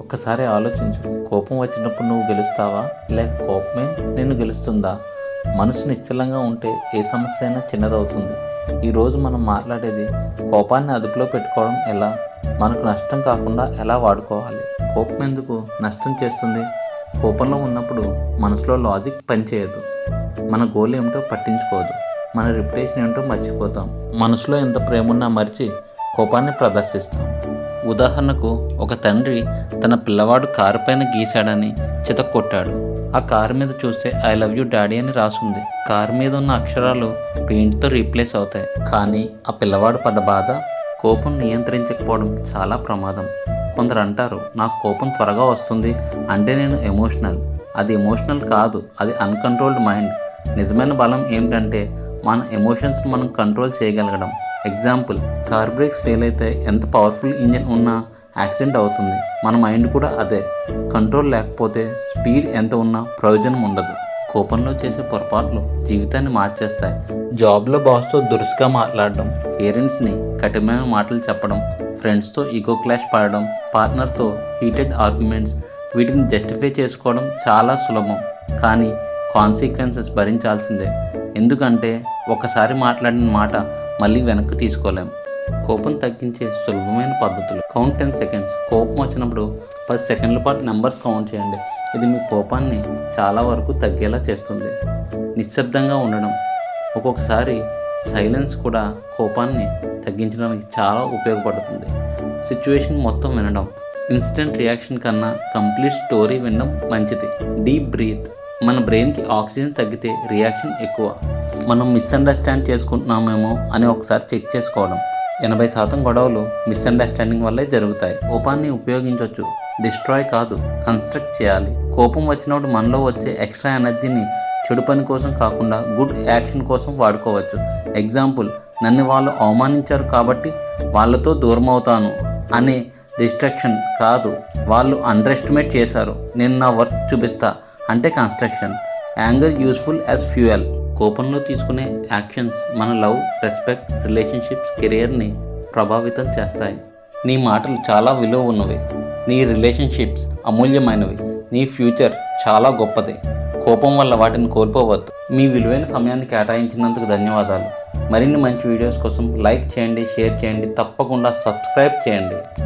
ఒక్కసారి ఆలోచించు. కోపం వచ్చినప్పుడు నువ్వు గెలుస్తావా? లేక కోపమే నిన్ను గెలుస్తుందా? మనసు నిశ్చలంగా ఉంటే ఏ సమస్య అయినా చిన్నదవుతుంది. ఈరోజు మనం మాట్లాడేది కోపాన్ని అదుపులో పెట్టుకోవడం ఎలా? మనకు నష్టం కాకుండా ఎలా వాడుకోవాలి? కోపం ఎందుకు నష్టం చేస్తుంది? కోపంలో ఉన్నప్పుడు మనసులో లాజిక్ పనిచేయదు. మన గోల్ ఏమిటో పట్టించుకోదు. మన రిప్యుటేషన్ ఏమిటో మర్చిపోతాం. మనసులో ఎంత ప్రేమ ఉన్నా మరిచి కోపాన్ని ప్రదర్శిస్తాం. ఉదాహరణకు ఒక తండ్రి తన పిల్లవాడు కారు పైన గీశాడని చితక్కొట్టాడు. ఆ కారు మీద చూస్తే ఐ లవ్ యూ డాడీ అని రాసుంది. కారు మీద ఉన్న అక్షరాలు పెయింట్తో రీప్లేస్ అవుతాయి. కానీ ఆ పిల్లవాడు పడ్డ బాధ కోపం నియంత్రించకపోవడం చాలా ప్రమాదం. కొందరు అంటారు నాకు కోపం త్వరగా వస్తుంది అంటే నేను ఎమోషనల్. అది ఎమోషనల్ కాదు అది అన్కంట్రోల్డ్ మైండ్. నిజమైన బలం ఏమిటంటే మన ఎమోషన్స్ మనం కంట్రోల్ చేయగలగడం. ఎగ్జాంపుల్ కార్ బ్రేక్స్ ఫెయిల్ అయితే ఎంత పవర్ఫుల్ ఇంజిన్ ఉన్నా యాక్సిడెంట్ అవుతుంది. మన మైండ్ కూడా అదే. కంట్రోల్ లేకపోతే స్పీడ్ ఎంత ఉన్నా ప్రయోజనం ఉండదు. కోపంలో చేసే పొరపాట్లు జీవితాన్ని మార్చేస్తాయి. జాబ్లో బాస్తో దురుసుగా మాట్లాడడం పేరెంట్స్ని కఠినమైన మాటలు చెప్పడం ఫ్రెండ్స్తో ఈగో క్లాష్ పడడం పార్ట్నర్తో హీటెడ్ ఆర్గ్యుమెంట్స్ వీటిని జస్టిఫై చేసుకోవడం చాలా సులభం. కానీ కాన్సిక్వెన్సెస్ భరించాల్సిందే. ఎందుకంటే ఒకసారి మాట్లాడిన మాట మళ్ళీ వెనక్కి తీసుకోలేము. కోపం తగ్గించే సులభమైన పద్ధతులు. కౌంట్ టెన్ సెకండ్స్ కోపం వచ్చినప్పుడు పది సెకండ్ల పాటు నెంబర్స్ కౌంట్ చేయండి. ఇది మీ కోపాన్ని చాలా వరకు తగ్గేలా చేస్తుంది. నిశ్శబ్దంగా ఉండడం. ఒక్కొక్కసారి సైలెన్స్ కూడా కోపాన్ని తగ్గించడానికి చాలా ఉపయోగపడుతుంది. సిచ్యువేషన్ మొత్తం వినడం. ఇన్స్టెంట్ రియాక్షన్ కన్నా కంప్లీట్ స్టోరీ వినడం మంచిది. డీప్ బ్రీత్ మన బ్రెయిన్కి ఆక్సిజన్ తగ్గితే రియాక్షన్ ఎక్కువ. మనం మిస్అండర్స్టాండ్ చేసుకుంటున్నామేమో అని ఒకసారి చెక్ చేసుకోవడం. ఎనభై శాతం గొడవలు మిస్అండర్స్టాండింగ్ వల్లే జరుగుతాయి. కోపాన్ని ఉపయోగించవచ్చు డిస్ట్రాయ్ కాదు కన్స్ట్రక్ట్ చేయాలి. కోపం వచ్చినప్పుడు మనలో వచ్చే ఎక్స్ట్రా ఎనర్జీని చెడు పని కోసం కాకుండా గుడ్ యాక్షన్ కోసం వాడుకోవచ్చు. ఎగ్జాంపుల్ నన్ను వాళ్ళు అవమానించారు కాబట్టి వాళ్ళతో దూరం అవుతాను అనే డిస్ట్రక్షన్ కాదు. వాళ్ళు అండర్ ఎస్టిమేట్ చేశారు. నేను నా వర్క్ చూపిస్తా. అంటే construction anger useful as fuel కోపంలో తీసుకునే యాక్షన్స్ మన లవ్ రెస్పెక్ట్ రిలేషన్షిప్స్ కెరియర్ని ప్రభావితం చేస్తాయి. నీ మాటలు చాలా విలువ ఉన్నవి. నీ రిలేషన్షిప్స్ అమూల్యమైనవి. నీ ఫ్యూచర్ చాలా గొప్పది. కోపం వల్ల వాటిని కోల్పోవద్దు. మీ విలువైన సమయాన్ని కేటాయించినందుకు ధన్యవాదాలు. మరిన్ని మంచి వీడియోస్ కోసం లైక్ చేయండి షేర్ చేయండి తప్పకుండా సబ్స్క్రైబ్ చేయండి.